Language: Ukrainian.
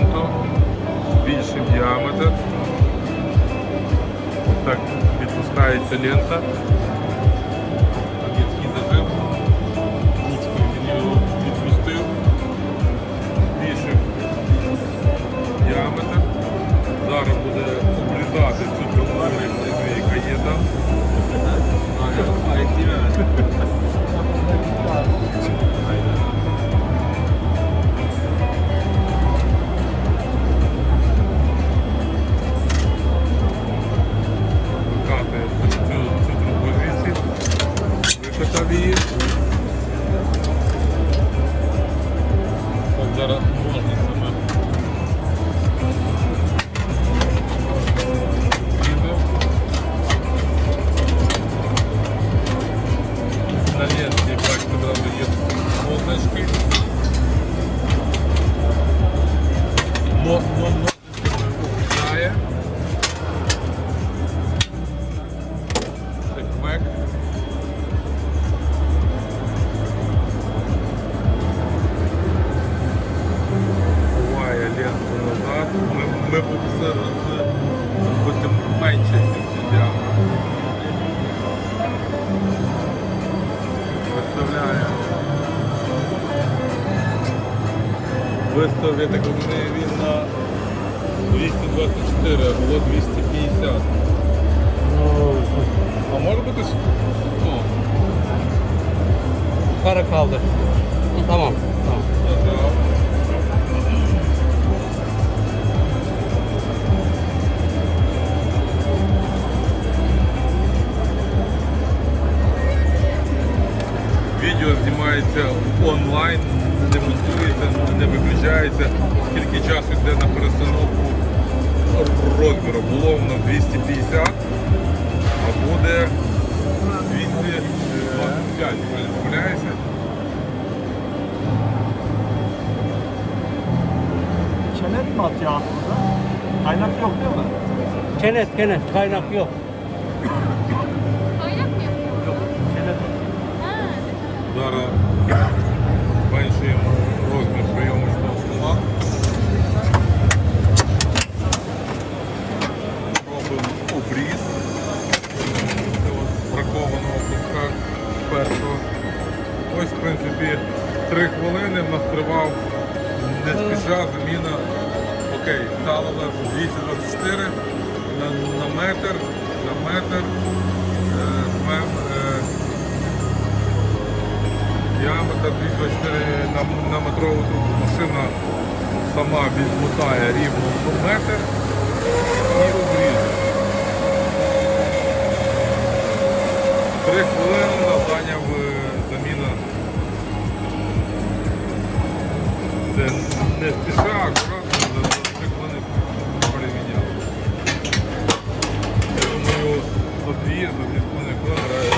сегменту, більший діаметр. Так, відпускається лента. tabii. Onlara діаметр. Виставляє. Виставив, я так розумію, він на 224, а було 250. А може бути с- ну, Kara kaldır. Tamam. Tamam. Відео знімається онлайн, не монтується, не виключається, скільки часу йде на перестановку розміру. Було воно 250, а буде 225, не помиляюся. Çenet mi atıyor aslında? Kaynak yok değil mi? Kaynak yok. Зараз зменшуємо розмір прийомочного стола. Робимо обріз бракованого куска першого. Ось, в принципі, три хвилини в нас тривав не спіша заміна. Окей, стало нас 224 на, на метр, на метр. Е, плюс на, на метрову трубу машина сама відмотає рівно 100 метр і обріже. Три хвилини завдання в заміна не, не спіша, акуратно, за три хвилини переміняли. Я думаю, за дві, за дві хвилини грає.